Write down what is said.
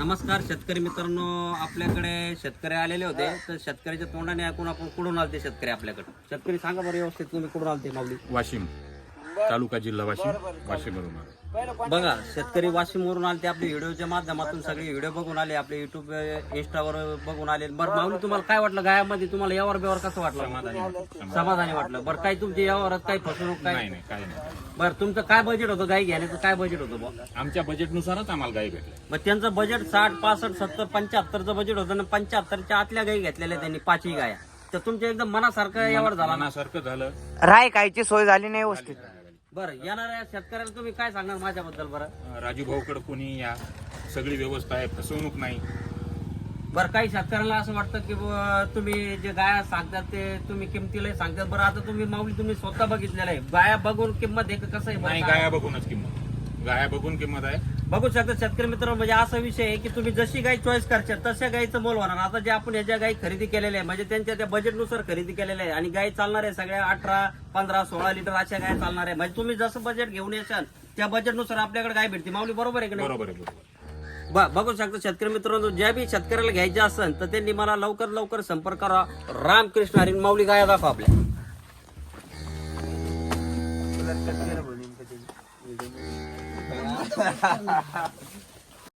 नमस्कार शेतकरी मित्रांनो आपल्याकडे शेतकरी आलेले होते. तर शेतकऱ्याच्या तोंडाने ऐकून आपण कुठून आलते शेतकरी आपल्याकडे? शेतकरी सांगा बरं व्यवस्थित तुम्ही कुठून आलते माऊली? वाशिम तालुका जिल्हा वाशिम वाशिमवरून आलो. बघा शेतकरी वाशिमवरून आले ते आपल्या व्हिडिओच्या माध्यमातून सगळे व्हिडिओ बघून आले आपले युट्यूब इंस्टावर बघून आले. बरं माऊली तुम्हाला काय वाटलं गायामध्ये? तुम्हाला यावर बिवर कसं वाटलं? समाधानी. वाटलं. बरं काही तुमच्या यावरात काही फसवणूक काय? नाही नाही काही नाही. बरं तुमचं काय बजेट होतं? गाय घेण्याचं काय बजेट होतं? आमच्या बजेटनुसारच आम्हाला गाई भेटले मग त्यांचं बजेट साठ पासष्ट सत्तर पंच्याहत्तरचं बजेट होतं आणि पंच्याहत्तरच्या आतल्या गाई घेतलेल्या त्यांनी पाचही गाया. तर तुमच्या एकदम मनासारखं यावर झाला ना? मनासारखं झालं. राय कायची सोय झाली नाही व्यवस्थित. बरं येणाऱ्या शेतकऱ्याला तुम्ही काय सांगणार माझ्याबद्दल बरं? राजू भाऊकडे कोणी या? सगळी व्यवस्था आहे फसवणूक नाही. बरं काही शेतकऱ्याला असं वाटतं की बुवा, तुम्ही जे गाया सांगतात ते तुम्ही किमतीला सांगतात. बरं आता तुम्ही माऊली तुम्ही स्वतः बघितलेलं आहे. गाया बघून किंमत आहे का कसं आहे नाही बरं? गाया बघूनच किंमत. गाया बघून किंमत आहे. बघू शकता शेतकरी मित्र म्हणजे असा विषय आहे की तुम्ही जशी गाय चॉईस करशाल तशा गायचं मोल होणार. आता जे आपण ह्या गाई खरेदी केलेल्या आहे म्हणजे त्यांच्या त्या बजेटनुसार खरेदी केलेल्या आहे आणि गाय चालणार आहे सगळ्या अठरा पंधरा सोळा लिटर अशा गाय चालणार आहे. म्हणजे तुम्ही जसं बजेट घेऊन येशाल त्या बजेटनुसार आपल्याकडे गाय भेटते. माऊली बरोबर आहे की नाही? बरोबर आहे बरोबर ब- बघू शकता शेतकरी मित्रांनो ज्या बी शेतकऱ्याला घ्यायचे असेल तर त्यांनी मला लवकर लवकर संपर्क करा. रामकृष्ण हरी माऊली गाया दाखवा आपल्या. Thank you.